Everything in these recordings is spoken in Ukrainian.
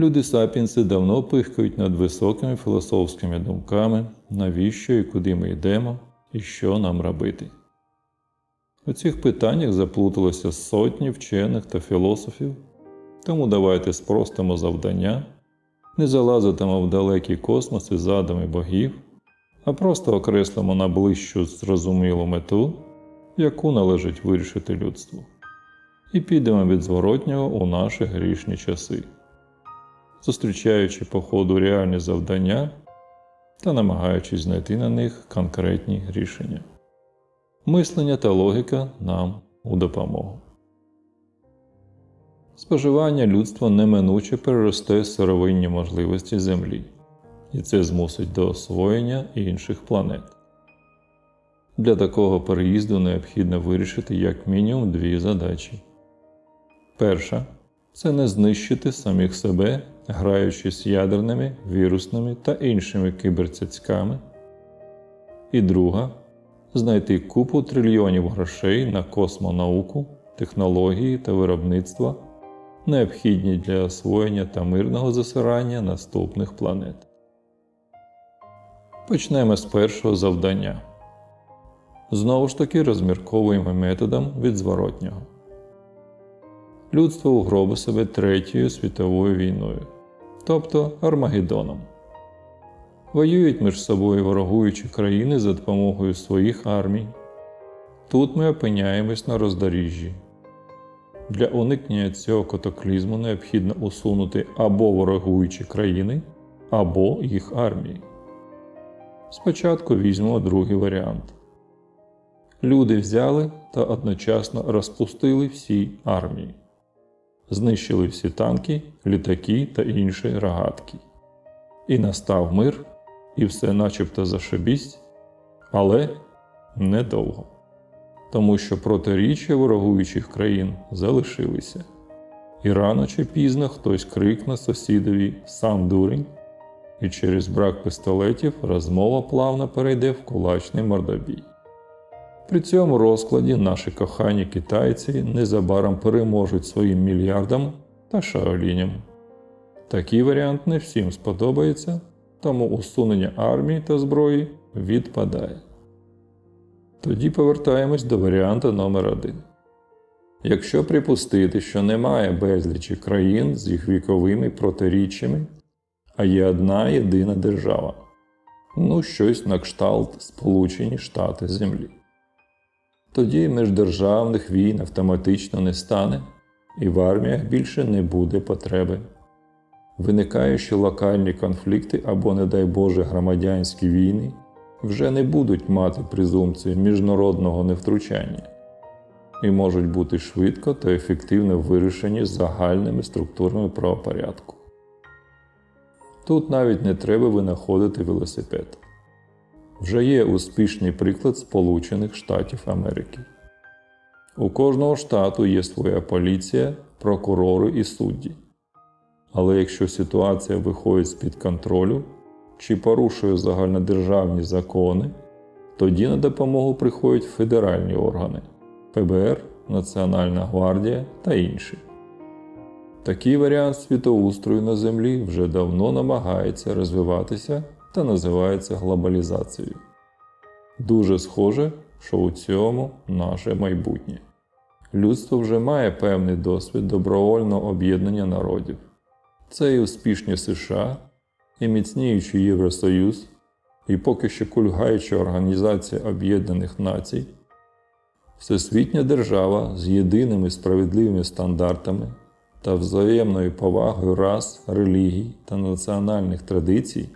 Люди сапіенси давно пихкають над високими філософськими думками, навіщо і куди ми йдемо, і що нам робити. У цих питаннях заплуталося сотні вчених та філософів, тому давайте спростимо завдання, не залазитимо в далекий космос із задами богів, а просто окреслимо на ближчу зрозумілу мету, яку належить вирішити людству, і підемо від зворотнього у наші грішні часи, зустрічаючи по ходу реальні завдання та намагаючись знайти на них конкретні рішення. Мислення та логіка нам у допомогу. Споживання людства неминуче переросте сировинні можливості Землі, і це змусить до освоєння інших планет. Для такого переїзду необхідно вирішити як мінімум дві задачі. Перша це не знищити самих себе, граючись ядерними, вірусними та іншими киберцяцьками. І друга знайти купу трильйонів грошей на космонауку, технології та виробництва, необхідні для освоєння та мирного засирання наступних планет. Почнемо з першого завдання. Знову ж таки розмірковуємо методом від зворотнього. Людство угробе себе Третьою світовою війною, тобто Армагеддоном. Воюють між собою ворогуючі країни за допомогою своїх армій. Тут ми опиняємось на роздоріжжі. Для уникнення цього катаклізму необхідно усунути або ворогуючі країни, або їх армії. Спочатку візьмемо другий варіант. Люди взяли та одночасно розпустили всі армії, знищили всі танки, літаки та інші рогатки. І настав мир, і все начебто зашибість, але недовго. Тому що протиріччя ворогуючих країн залишилися. І рано чи пізно хтось крикне сусідові сам дурень, і через брак пістолетів розмова плавно перейде в кулачний мордобій. При цьому розкладі наші кохані китайці незабаром переможуть своїм мільярдам та шаоліням. Такий варіант не всім сподобається, тому усунення армії та зброї відпадає. Тоді повертаємось до варіанту номер 1 Якщо припустити, що немає безлічі країн з їх віковими протиріччями, а є одна єдина держава, ну щось на кшталт Сполучені Штати Землі. Тоді міждержавних війн автоматично не стане, і в арміях більше не буде потреби. Виникаючі локальні конфлікти або, не дай Боже, громадянські війни вже не будуть мати презумпцію міжнародного невтручання і можуть бути швидко та ефективно вирішені загальними структурами правопорядку. Тут навіть не треба винаходити велосипед. Вже є успішний приклад Сполучених Штатів Америки. У кожного штату є своя поліція, прокурори і судді. Але якщо ситуація виходить з-під контролю чи порушує загальнодержавні закони, тоді на допомогу приходять федеральні органи ФБР, Національна гвардія та інші. Такий варіант світоустрою на Землі вже давно намагається розвиватися та називається глобалізацією. Дуже схоже, що у цьому наше майбутнє. Людство вже має певний досвід добровольного об'єднання народів. Це і успішні США, і міцніючий Євросоюз, і поки що кульгаюча Організація Об'єднаних Націй, всесвітня держава з єдиними справедливими стандартами та взаємною повагою рас, релігій та національних традицій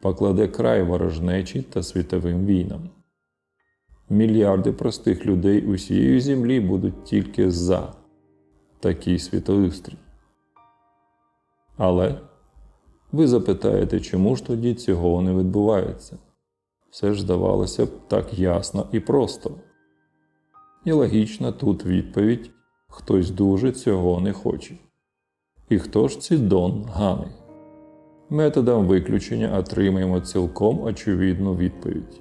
покладе край ворожнечі та світовим війнам. Мільярди простих людей усієї землі будуть тільки за такий світоустрій. Але ви запитаєте, чому ж тоді цього не відбувається? Все ж здавалося б так ясно і просто. І логічна тут відповідь хтось дуже цього не хоче. І хто ж ці Дон Гани? Методом виключення отримаємо цілком очевидну відповідь.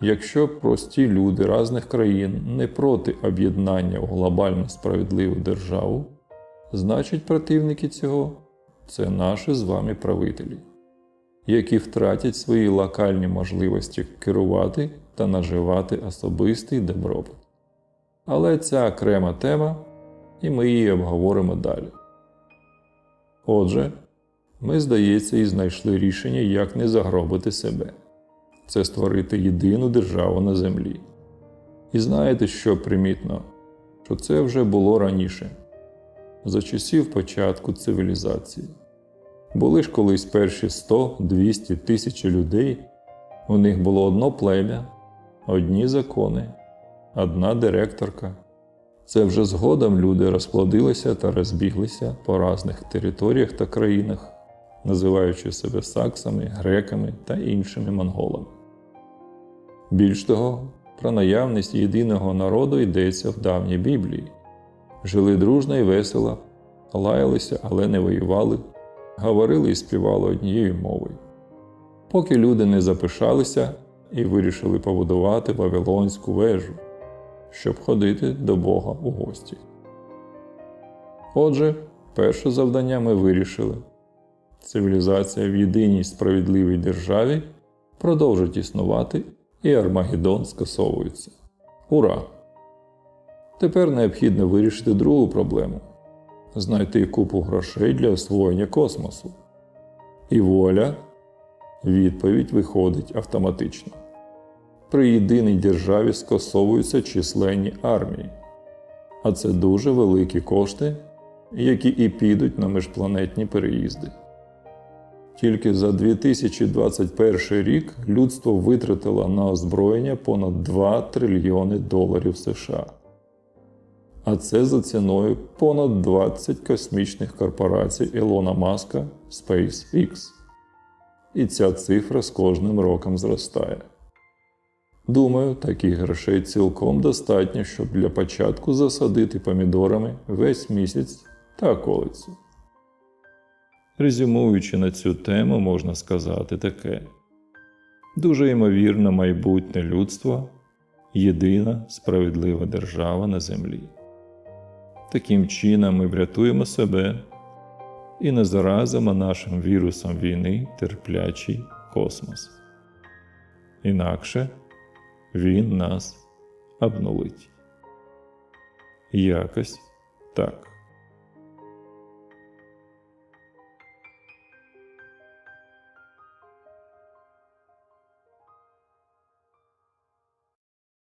Якщо прості люди різних країн не проти об'єднання у глобально справедливу державу, значить противники цього це наші з вами правителі, які втратять свої локальні можливості керувати та наживати особистий добробут. Але ця окрема тема, і ми її обговоримо далі. Отже, ми, здається, і знайшли рішення, як не загробити себе це створити єдину державу на землі. І знаєте, що примітно? Що це вже було раніше, за часів початку цивілізації. Були ж колись перші 100, 200 тисячі людей, у них було одно плем'я, одні закони, одна директорка. Це вже згодом люди розплодилися та розбіглися по різних територіях та країнах, називаючи себе саксами, греками та іншими монголами. Більш того, про наявність єдиного народу йдеться в давній Біблії. Жили дружно і весело, лаялися, але не воювали, говорили і співали однією мовою. Поки люди не запишалися і вирішили побудувати Вавилонську вежу, щоб ходити до Бога у гості. Отже, перше завдання ми вирішили. Цивілізація в єдиній справедливій державі продовжить існувати і Армагеддон скасовується. Ура! Тепер необхідно вирішити другу проблему знайти купу грошей для освоєння космосу. І воля відповідь виходить автоматично. При єдиній державі скасовуються численні армії, а це дуже великі кошти, які і підуть на міжпланетні переїзди. Тільки за 2021 рік людство витратило на озброєння понад 2 трильйони доларів США. А це за ціною понад 20 космічних корпорацій Ілона Маска SpaceX. І ця цифра з кожним роком зростає. Думаю, таких грошей цілком достатньо, щоб для початку засадити помідорами весь місяць та околицю. Резюмуючи на цю тему, можна сказати таке: дуже ймовірно, майбутнє людство єдина справедлива держава на землі. Таким чином ми врятуємо себе і не заразимо нашим вірусом війни терплячий космос. Інакше він нас обнулить. Якось так.